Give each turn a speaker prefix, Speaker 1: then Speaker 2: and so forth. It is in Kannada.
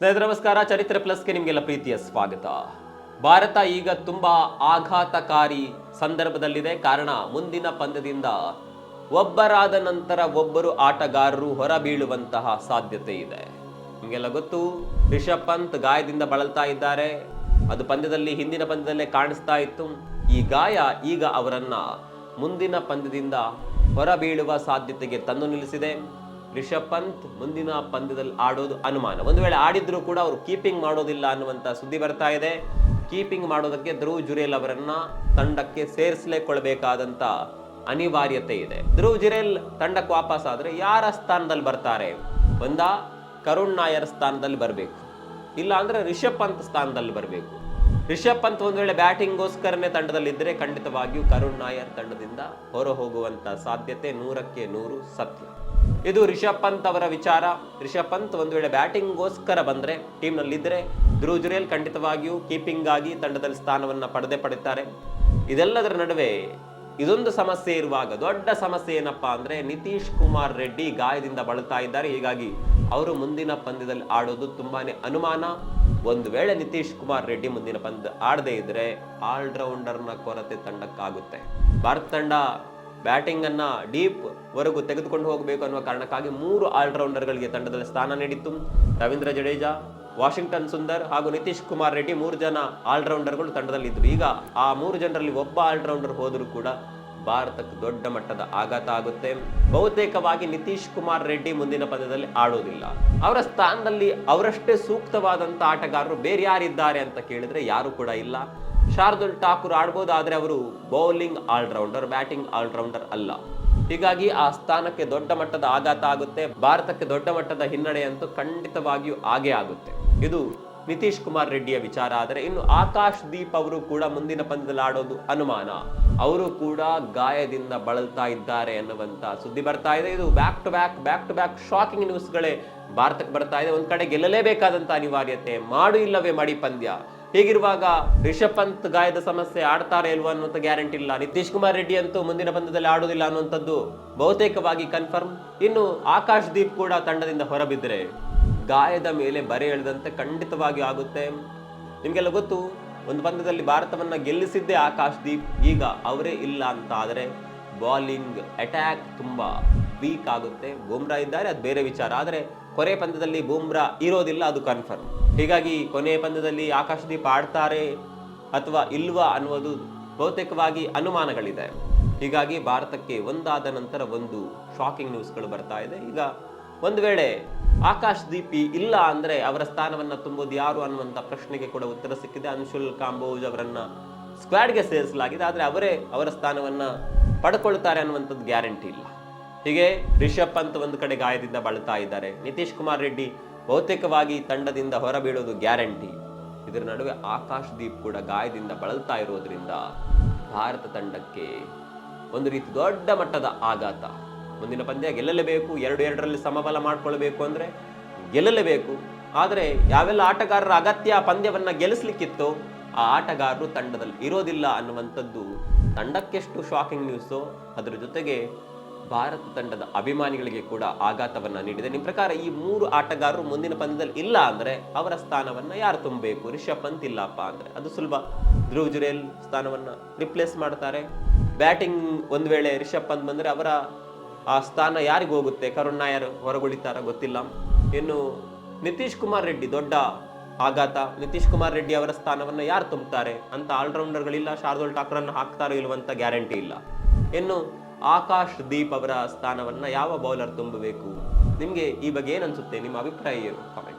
Speaker 1: ಸ್ನೇಹಿತರೆ, ನಮಸ್ಕಾರ. ಚರಿತ್ರೆ ಪ್ಲಸ್ಗೆ ನಿಮಗೆಲ್ಲ ಪ್ರೀತಿಯ ಸ್ವಾಗತ. ಭಾರತ ಈಗ ತುಂಬಾ ಆಘಾತಕಾರಿ ಸಂದರ್ಭದಲ್ಲಿದೆ. ಕಾರಣ, ಮುಂದಿನ ಪಂದ್ಯದಿಂದ ಒಬ್ಬರಾದ ನಂತರ ಒಬ್ಬರು ಆಟಗಾರರು ಹೊರಬೀಳುವಂತಹ ಸಾಧ್ಯತೆ ಇದೆ. ನಿಮಗೆಲ್ಲ ಗೊತ್ತು? ರಿಷಬ್ ಪಂತ್ ಗಾಯದಿಂದ ಬಳಲ್ತಾ ಇದ್ದಾರೆ. ಅದು ಪಂದ್ಯದಲ್ಲಿ, ಹಿಂದಿನ ಪಂದ್ಯದಲ್ಲೇ ಕಾಣಿಸ್ತಾ ಇತ್ತು. ಈ ಗಾಯ ಈಗ ಅವರನ್ನ ಮುಂದಿನ ಪಂದ್ಯದಿಂದ ಹೊರಬೀಳುವ ಸಾಧ್ಯತೆಗೆ ತಂದು ನಿಲ್ಲಿಸಿದೆ. ರಿಷಬ್ ಪಂತ್ ಮುಂದಿನ ಪಂದ್ಯದಲ್ಲಿ ಆಡೋದು ಅನುಮಾನ. ಒಂದು ವೇಳೆ ಆಡಿದ್ರು ಕೂಡ ಅವರು ಕೀಪಿಂಗ್ ಮಾಡೋದಿಲ್ಲ ಅನ್ನುವಂತ ಸುದ್ದಿ ಬರ್ತಾ ಇದೆ. ಕೀಪಿಂಗ್ ಮಾಡೋದಕ್ಕೆ ಧ್ರುವ್ ಜುರೇಲ್ ಅವರನ್ನ ತಂಡಕ್ಕೆ ಸೇರಿಸಲೇಕೊಳ್ಬೇಕಾದಂಥ ಅನಿವಾರ್ಯತೆ ಇದೆ. ಧ್ರುವ್ ಜುರೇಲ್ ತಂಡಕ್ಕೆ ವಾಪಸ್ ಆದ್ರೆ ಯಾರ ಸ್ಥಾನದಲ್ಲಿ ಬರ್ತಾರೆ? ಒಂದ, ಕರುಣ್ ನಾಯರ್ ಸ್ಥಾನದಲ್ಲಿ ಬರಬೇಕು. ಇಲ್ಲ ಅಂದ್ರೆ ರಿಷಬ್ ಪಂತ್ ಸ್ಥಾನದಲ್ಲಿ ಬರಬೇಕು. ರಿಷಬ್ ಪಂತ್ ಒಂದು ವೇಳೆ ಬ್ಯಾಟಿಂಗ್ಗೋಸ್ಕರನೇ ತಂಡದಲ್ಲಿದ್ದರೆ ಖಂಡಿತವಾಗಿಯೂ ಕರುಣ್ ನಾಯರ್ ತಂಡದಿಂದ ಹೊರ ಹೋಗುವಂತ ಸಾಧ್ಯತೆ ನೂರಕ್ಕೆ ನೂರು ಸತ್ಯ. ಇದು ರಿಷಬ್ ಪಂತ್ ಅವರ ವಿಚಾರ. ರಿಷಬ್ ಪಂತ್ ಒಂದು ವೇಳೆ ಬ್ಯಾಟಿಂಗ್ಗೋಸ್ಕರ ಬಂದರೆ, ಟೀಮ್ನಲ್ಲಿದ್ದರೆ ಧ್ರುವ್ ಜುರೇಲ್ ಖಂಡಿತವಾಗಿಯೂ ಕೀಪಿಂಗ್ ಆಗಿ ತಂಡದಲ್ಲಿ ಸ್ಥಾನವನ್ನು ಪಡೆದೇ ಪಡೆಯುತ್ತಾರೆ. ಇದೆಲ್ಲದರ ನಡುವೆ ಇದೊಂದು ಸಮಸ್ಯೆ ಇರುವಾಗ, ದೊಡ್ಡ ಸಮಸ್ಯೆ ಏನಪ್ಪಾ ಅಂದರೆ ನಿತೀಶ್ ಕುಮಾರ್ ರೆಡ್ಡಿ ಗಾಯದಿಂದ ಬಳಲ್ತಾ ಇದ್ದಾರೆ. ಹೀಗಾಗಿ ಅವರು ಮುಂದಿನ ಪಂದ್ಯದಲ್ಲಿ ಆಡೋದು ತುಂಬಾ ಅನುಮಾನ. ಒಂದು ವೇಳೆ ನಿತೀಶ್ ಕುಮಾರ್ ರೆಡ್ಡಿ ಮುಂದಿನ ಪಂದ್ಯ ಆಡದೇ ಇದ್ರೆ ಆಲ್ರೌಂಡರ್ನ ಕೊರತೆ ತಂಡಕ್ಕಾಗುತ್ತೆ. ಭಾರತ ತಂಡ ಬ್ಯಾಟಿಂಗ್ ಅನ್ನ ಡೀಪ್ ವರೆಗೂ ತೆಗೆದುಕೊಂಡು ಹೋಗಬೇಕು ಅನ್ನುವ ಕಾರಣಕ್ಕಾಗಿ ಮೂರು ಆಲ್ರೌಂಡರ್ಗಳಿಗೆ ತಂಡದಲ್ಲಿ ಸ್ಥಾನ ನೀಡಿತ್ತು. ರವೀಂದ್ರ ಜಡೇಜಾ, ವಾಷಿಂಗ್ಟನ್ ಸುಂದರ್ ಹಾಗೂ ನಿತೀಶ್ ಕುಮಾರ್ ರೆಡ್ಡಿ ಮೂರು ಜನ ಆಲ್ರೌಂಡರ್ಗಳು ತಂಡದಲ್ಲಿದ್ದರು. ಈಗ ಆ ಮೂರು ಜನರಲ್ಲಿ ಒಬ್ಬ ಆಲ್ರೌಂಡರ್ ಹೋದರೂ ಕೂಡ ಭಾರತಕ್ಕೆ ದೊಡ್ಡ ಮಟ್ಟದ ಆಘಾತ ಆಗುತ್ತೆ. ಬಹುತೇಕವಾಗಿ ನಿತೀಶ್ ಕುಮಾರ್ ರೆಡ್ಡಿ ಮುಂದಿನ ಪಂದ್ಯದಲ್ಲಿ ಆಡೋದಿಲ್ಲ. ಅವರ ಸ್ಥಾನದಲ್ಲಿ ಅವರಷ್ಟೇ ಸೂಕ್ತವಾದಂಥ ಆಟಗಾರರು ಬೇರೆ ಯಾರಿದ್ದಾರೆ ಅಂತ ಕೇಳಿದ್ರೆ ಯಾರು ಕೂಡ ಇಲ್ಲ. ಶಾರ್ದುಲ್ ಠಾಕೂರ್ ಆಡ್ಬೋದು ಆದರೆ ಅವರು ಬೌಲಿಂಗ್ ಆಲ್ರೌಂಡರ್, ಬ್ಯಾಟಿಂಗ್ ಆಲ್ರೌಂಡರ್ ಅಲ್ಲ. ಹೀಗಾಗಿ ಆ ಸ್ಥಾನಕ್ಕೆ ದೊಡ್ಡ ಮಟ್ಟದ ಆಘಾತ ಆಗುತ್ತೆ. ಭಾರತಕ್ಕೆ ದೊಡ್ಡ ಮಟ್ಟದ ಹಿನ್ನಡೆ ಅಂತೂ ಖಂಡಿತವಾಗಿಯೂ ಆಗೇ ಆಗುತ್ತೆ. ಇದು ನಿತೀಶ್ ಕುಮಾರ್ ರೆಡ್ಡಿಯ ವಿಚಾರ. ಆದರೆ ಇನ್ನು ಆಕಾಶ್ ದೀಪ್ ಅವರು ಕೂಡ ಮುಂದಿನ ಪಂದ್ಯದಲ್ಲಿ ಆಡೋದು ಅನುಮಾನ. ಅವರು ಕೂಡ ಗಾಯದಿಂದ ಬಳಲ್ತಾ ಇದ್ದಾರೆ ಅನ್ನುವಂಥ ಸುದ್ದಿ ಬರ್ತಾ ಇದೆ. ಇದು back to back back to back shocking ನ್ಯೂಸ್ಗಳೇ ಭಾರತಕ್ಕೆ ಬರ್ತಾ ಇದೆ. ಒಂದು ಕಡೆ ಗೆಲ್ಲಲೇಬೇಕಾದಂಥ ಅನಿವಾರ್ಯತೆ. ಮಾಡು ಇಲ್ಲವೇ ಮಡಿ ಪಂದ್ಯ. ಹೀಗಿರುವಾಗ ರಿಷಭ್ ಪಂತ್ ಗಾಯದ ಸಮಸ್ಯೆ ಆಡ್ತಾರೆ ಇಲ್ವ ಅನ್ನುವಂಥ ಗ್ಯಾರಂಟಿ ಇಲ್ಲ. ನಿತೀಶ್ ಕುಮಾರ್ ರೆಡ್ಡಿ ಅಂತೂ ಮುಂದಿನ ಪಂದ್ಯದಲ್ಲಿ ಆಡೋದಿಲ್ಲ ಅನ್ನುವಂಥದ್ದು ಬಹುತೇಕವಾಗಿ ಕನ್ಫರ್ಮ್. ಇನ್ನು ಆಕಾಶ್ ದೀಪ್ ಕೂಡ ತಂಡದಿಂದ ಹೊರಬಿದ್ದರೆ ಗಾಯದ ಮೇಲೆ ಬರೆ ಎಳೆದಂತೆ ಖಂಡಿತವಾಗಿ ಆಗುತ್ತೆ. ನಿಮಗೆಲ್ಲ ಗೊತ್ತು, ಒಂದು ಪಂದ್ಯದಲ್ಲಿ ಭಾರತವನ್ನ ಗೆಲ್ಲಿಸಿದ್ದೇ ಆಕಾಶ್ ದೀಪ್, ಈಗ ಅವರೇ ಇಲ್ಲ ಅಂತ ಆದರೆ ಬಾಲಿಂಗ್ ಅಟ್ಯಾಕ್ ತುಂಬಾ ವೀಕ್ ಆಗುತ್ತೆ. ಬೂಮ್ರಾ ಇದ್ದಾರೆ, ಅದು ಬೇರೆ ವಿಚಾರ. ಆದರೆ ಕೊನೆ ಪಂದ್ಯದಲ್ಲಿ ಬೂಮ್ರಾ ಇರೋದಿಲ್ಲ, ಅದು ಕನ್ಫರ್ಮ್ ಹೀಗಾಗಿ ಕೊನೆ ಪಂದ್ಯದಲ್ಲಿ ಆಕಾಶದೀಪ್ ಆಡ್ತಾರೆ ಅಥವಾ ಇಲ್ವಾ ಅನ್ನುವುದು ಬಹುತೇಕವಾಗಿ ಅನುಮಾನಗಳಿದೆ. ಹೀಗಾಗಿ ಭಾರತಕ್ಕೆ ಒಂದಾದ ನಂತರ ಒಂದು ಶಾಕಿಂಗ್ ನ್ಯೂಸ್ಗಳು ಬರ್ತಾ ಇದೆ. ಈಗ ಒಂದು ವೇಳೆ ಆಕಾಶ್ ದೀಪಿ ಇಲ್ಲ ಅಂದರೆ ಅವರ ಸ್ಥಾನವನ್ನು ತುಂಬೋದು ಯಾರು ಅನ್ನುವಂಥ ಪ್ರಶ್ನೆಗೆ ಕೂಡ ಉತ್ತರ ಸಿಕ್ಕಿದೆ. ಅನ್ಶುಲ್ ಕಾಂಬೋಜ್ ಅವರನ್ನು ಸ್ಕ್ವಾಡ್ಗೆ ಸೇರಿಸಲಾಗಿದೆ. ಆದರೆ ಅವರೇ ಅವರ ಸ್ಥಾನವನ್ನು ಪಡ್ಕೊಳ್ತಾರೆ ಅನ್ನುವಂಥದ್ದು ಗ್ಯಾರಂಟಿ ಇಲ್ಲ. ಹೀಗೆ ರಿಷಬ್ ಪಂತ್ ಒಂದು ಕಡೆ ಗಾಯದಿಂದ ಬಳಲ್ತಾ ಇದ್ದಾರೆ. ನಿತೀಶ್ ಕುಮಾರ್ ರೆಡ್ಡಿ ಬಹುತೇಕವಾಗಿ ತಂಡದಿಂದ ಹೊರಬೀಳೋದು ಗ್ಯಾರಂಟಿ. ಇದರ ನಡುವೆ ಆಕಾಶ್ ದೀಪ್ ಕೂಡ ಗಾಯದಿಂದ ಬಳಲ್ತಾ ಇರೋದ್ರಿಂದ ಭಾರತ ತಂಡಕ್ಕೆ ಒಂದು ರೀತಿ ದೊಡ್ಡ ಮಟ್ಟದ ಆಘಾತ. ಮುಂದಿನ ಪಂದ್ಯ ಗೆಲ್ಲಲೇಬೇಕು, ಎರಡು ಎರಡರಲ್ಲಿ ಸಮಬಲ ಮಾಡ್ಕೊಳ್ಬೇಕು ಅಂದರೆ ಗೆಲ್ಲಲೇಬೇಕು. ಆದರೆ ಯಾವೆಲ್ಲ ಆಟಗಾರರ ಅಗತ್ಯ ಪಂದ್ಯವನ್ನು ಗೆಲ್ಲಿಸ್ಲಿಕ್ಕಿತ್ತು ಆ ಆಟಗಾರರು ತಂಡದಲ್ಲಿ ಇರೋದಿಲ್ಲ ಅನ್ನುವಂಥದ್ದು ತಂಡಕ್ಕೆಷ್ಟು ಶಾಕಿಂಗ್ ನ್ಯೂಸು ಅದರ ಜೊತೆಗೆ ಭಾರತ ತಂಡದ ಅಭಿಮಾನಿಗಳಿಗೆ ಕೂಡ ಆಘಾತವನ್ನು ನೀಡಿದೆ. ನಿಮ್ಮ ಪ್ರಕಾರ ಈ ಮೂರು ಆಟಗಾರರು ಮುಂದಿನ ಪಂದ್ಯದಲ್ಲಿ ಇಲ್ಲ ಅಂದರೆ ಅವರ ಸ್ಥಾನವನ್ನು ಯಾರು ತುಂಬಬೇಕು? ರಿಷಭ್ ಪಂತ್ ಇಲ್ಲಪ್ಪ ಅಂದರೆ ಅದು ಸುಲಭ. ಧ್ರುವ್ ಜುರೇಲ್ ಸ್ಥಾನವನ್ನು ರಿಪ್ಲೇಸ್ ಮಾಡ್ತಾರೆ. ಬ್ಯಾಟಿಂಗ್ ಒಂದು ವೇಳೆ ರಿಷಭ್ ಪಂತ್ ಬಂದರೆ ಅವರ ಆ ಸ್ಥಾನ ಯಾರಿಗೆ ಹೋಗುತ್ತೆ? ಕರುಣ್ ನಾಯರ್ ಹೊರಗುಳಿತಾರ ಗೊತ್ತಿಲ್ಲ. ಇನ್ನು ನಿತೀಶ್ ಕುಮಾರ್ ರೆಡ್ಡಿ ದೊಡ್ಡ ಆಘಾತ. ನಿತೀಶ್ ಕುಮಾರ್ ರೆಡ್ಡಿ ಅವರ ಸ್ಥಾನವನ್ನು ಯಾರು ತುಂಬುತ್ತಾರೆ ಅಂತ ಆಲ್ರೌಂಡರ್ಗಳಿಲ್ಲ ಶಾರ್ದುಲ್ ಠಾಕ್ರನ್ನು ಹಾಕ್ತಾರೋ ಇಲ್ಲವಂತ ಗ್ಯಾರಂಟಿ ಇಲ್ಲ. ಇನ್ನು ಆಕಾಶ್ ದೀಪ್ ಅವರ ಸ್ಥಾನವನ್ನು ಯಾವ ಬೌಲರ್ ತುಂಬಬೇಕು? ನಿಮಗೆ ಈ ಬಗ್ಗೆ ಏನನ್ಸುತ್ತೆ ನಿಮ್ಮ ಅಭಿಪ್ರಾಯ ಏನು? ಕಮೆಂಟ್